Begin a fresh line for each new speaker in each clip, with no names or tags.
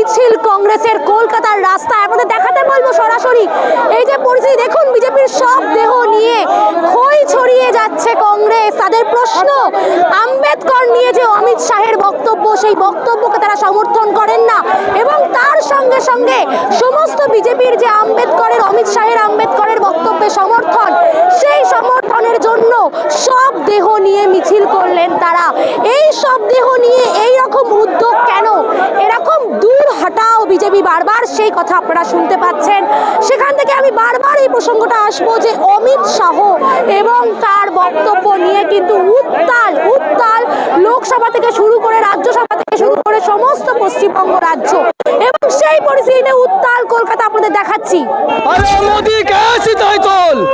মিছিল কংগ্রেসের কলকাতার রাস্তায় আপনাদের দেখাতে বলব সরাসরি। এই যে পরিস্থিতি দেখুন, বিজেপির সব দেহ নিয়ে খই ছড়িয়ে যাচ্ছে কংগ্রেস। তাদের প্রশ্ন, আম্বেদকর নিয়ে যে অমিত শাহের বক্তব্য, সেই বক্তব্যকে তারা সমর্থন করেন না। এবং তার সঙ্গে সঙ্গে সমস্ত বিজেপির যে আম্বেদকরের, অমিত শাহের আম্বেদকরের বক্তব্যে সমর্থন, সেই সব দেহ নিয়ে মিছিল করলেন তারা। এই সব দেহ নিয়ে এই রকম উদ্যোগ কেন? এরকম দূর হটাও বিজেপি বারবার সেই কথা আপনারা শুনতে পাচ্ছেন। সেখান থেকে আমি বারবার এই প্রসঙ্গটা আসব যে অমিত শাহ এবং তার বক্তব্য নিয়ে কিন্তু উত্তাল উত্তাল লোকসভা থেকে শুরু করে রাজ্যসভা থেকে শুরু করে সমস্ত পশ্চিমবঙ্গ রাজ্য। এবং সেই পরিস্থিতিতে উত্তাল কলকাতা আপনাদের দেখাচ্ছি।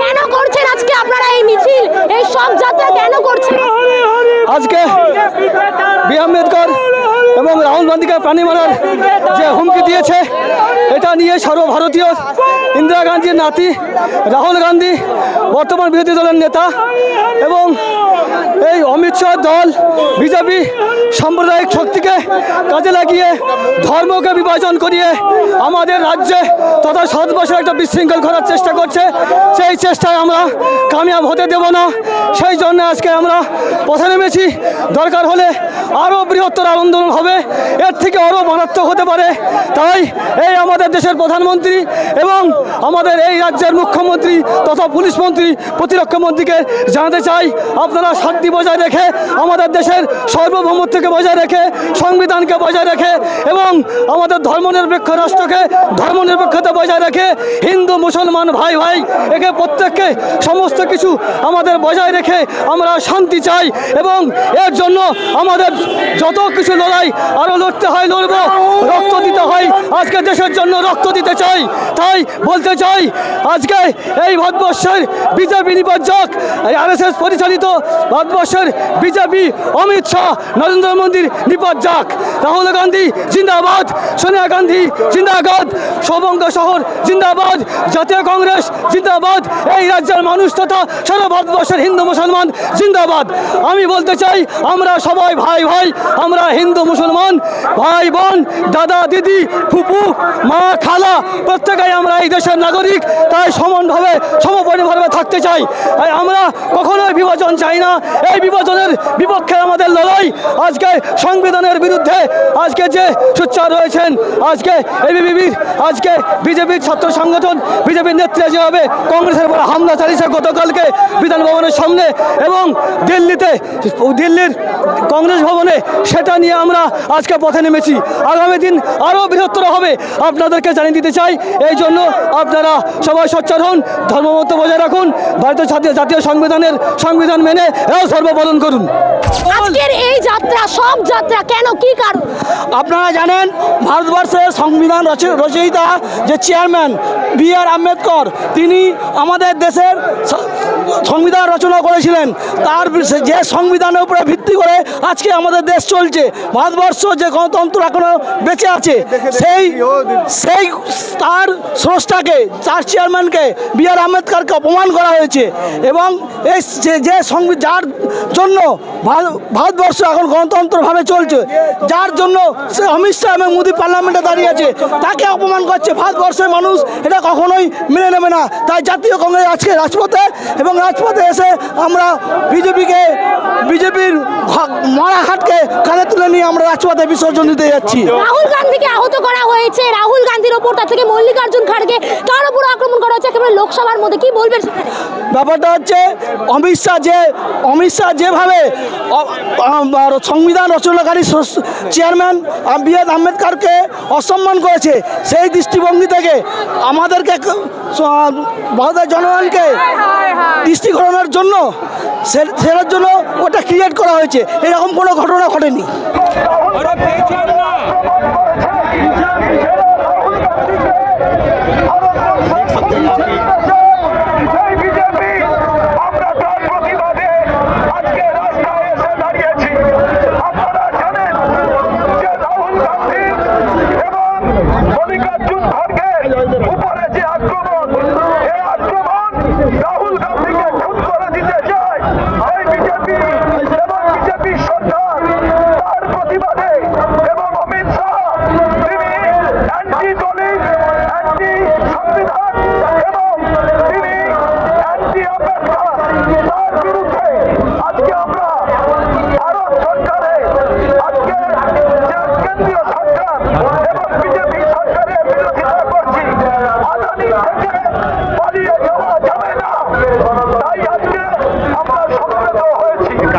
কেন করছেন আজকে আপনারা এই মিছিল এই সব যাত্রা কেন করছেন
আজকে বি আম্বেদকর এবং রাহুল গান্ধীকে প্রাণী মারার যে হুমকি দিয়েছে, এটা নিয়ে সর্বভারতীয় ইন্দিরা গান্ধীর নাতি রাহুল গান্ধী, বর্তমান বিরোধী দলের নেতা এবং এই অমিত শাহ দল, বিজেপি সাম্প্রদায়িক শক্তিকে কাজে লাগিয়ে, ধর্মকে বিভাজন করিয়ে আমাদের রাজ্যে তথা ভারতবর্ষে একটা বিশৃঙ্খল করার চেষ্টা করছে। সেই চেষ্টায় আমরা কামিয়াব হতে দেব না। সেই জন্য আজকে আমরা পথে নেমেছি। দরকার হলে আরও বৃহত্তর আন্দোলন হবে। এর থেকে আরও মারাত্মক হতে পারে। তাই এই আমাদের দেশের প্রধানমন্ত্রী এবং আমাদের এই রাজ্যের মুখ্যমন্ত্রী তথা পুলিশ মন্ত্রী, প্রতিরক্ষা মন্ত্রীকে জানাতে চাই। আপনারা শান্তি বজায় রেখে আমাদের দেশের সার্বভৌমত্বকে বজায় রেখে, সংবিধানকে বজায় রেখে এবং আমাদের ধর্মনিরপেক্ষ রাষ্ট্রকে ধর্মনিরপেক্ষতা বজায় রেখে হিন্দু, মুসলমান, ভাই ভাই, একে প্রত্যেককে সমস্ত কিছু আমাদের বজায় রেখে আমরা শান্তি চাই এবং এর জন্য আমাদের যত কিছু লড়াই আরও লড়তে হয়, লড়ব, রক্ত দিতে হয়, আজকে দেশের জন্য রক্ত দিতে চাই, তাই বলতে চাই, আজকে এই ভারতবর্ষের বিজেপি নির্বাচক এস পরিচালিত ভারতবর্ষের বিজেপি, অমিত শাহ, নরেন্দ্র মোদীর যাক। রাহুল গান্ধী জিন্দাবাদ, সোনিয়া গান্ধী জিন্দাবাদ, সৌবঙ্গ শহর জিন্দাবাদ, জাতীয় কংগ্রেস জিন্দাবাদ, এই রাজ্যের মানুষ তথা সারা ভারতবর্ষের হিন্দু মুসলমান জিন্দাবাদ। আমি বলতে চাই, আমরা সবাই ভাই ভাই, আমরা হিন্দু মুসলমান, ভাই বোন, দাদা, দিদি, ফুপু, মা, খালা, প্রত্যেকেই আমরা এই দেশের নাগরিক, তাই সমানভাবে, সমপরিমাণভাবে থাকতে চাই। আমরা কখনোই বিভাজন চাই না। এই বিভাজনের বিপক্ষে আমাদের লড়াই আজকে সংবিধানের বিরুদ্ধে, আজকে যে সোচ্চার রয়েছেন, আজকে এবিবিবির, আজকে বিজেপির ছাত্র সংগঠন, বিজেপির নেতৃত্বে যেভাবে কংগ্রেসের উপর হামলা চালিয়েছে গতকালকে বিধান ভবনের সামনে এবং দিল্লিতে, দিল্লির কংগ্রেস ভবনে, সেটা নিয়ে আমরা আজকে পথে নেমেছি। আগামী দিন আরও বৃহত্তর হবে, আপনাদেরকে জানিয়ে দিতে চাই, এই জন্য আপনারা সবাই সোচ্চার হন, ধর্মমত বজায় রাখুন, ভারতীয় জাতীয় সংবিধানের সংবিধান মেনে সর্বপালন করুন।
আজকের এই যাত্রা সব যাত্রা কেন কি কারণ?
আপনারা জানেন ভারতবর্ষের সংবিধান রচ- রচয়িতা যে চেয়ারম্যান বি আর আম্বেদকর তিনি আমাদের দেশের সংবিধান রচনা করেছিলেন। তার যে সংবিধানের উপরে ভিত্তি করে আজকে আমাদের দেশ চলছে। ভারতবর্ষ যে গণতন্ত্র এখনও বেঁচে আছে সেই সেই তার স্রষ্টাকে তার চেয়ারম্যানকে বি আর আম্বেদকরকে অপমান করা হয়েছে। এবং এই যে- যে সংবিধান যার জন্য ভারতবর্ষ এখন গণতন্ত্রভাবে চলছে, যার জন্য সে অমিত শাহ এবং মোদী পার্লামেন্টে দাঁড়িয়ে আছে, তাকে অপমান করছে ভারতবর্ষের মানুষ, এটা কখনোই মেনে নেবে না। তাই জাতীয় কংগ্রেস আজকে রাজপথে, এবং রাজপথে এসে আমরা বিজেপিকে বিজেপির মরা হাটকে কাঁধে নিয়ে আমরা রাজপথে বিসর্জন দিতে যাচ্ছি।
রাহুল গান্ধীকে আহত করা হয়েছে। রাহুল গান্ধীর ওপর তার থেকে মল্লিকার্জুন খাড়গে তার উপর আক্রমণ করা হচ্ছে একেবারে লোকসভার মধ্যে। কি বলবেন
ব্যাপারটা হচ্ছে অমিত শাহ যে অমিত শাহ যেভাবে সংবিধান রচনাকারী চেয়ারম্যান বি আর আম্বেদকরকে অসম্মান করেছে সেই দৃষ্টিভঙ্গি থেকে আমাদেরকে ভারতের জনগণকে দৃষ্টি ঘটানোর জন্য সেটার জন্য ওটা ক্রিয়েট করা হয়েছে। এরকম কোনো ঘটনা ঘটেনি।
আরে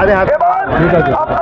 हाँ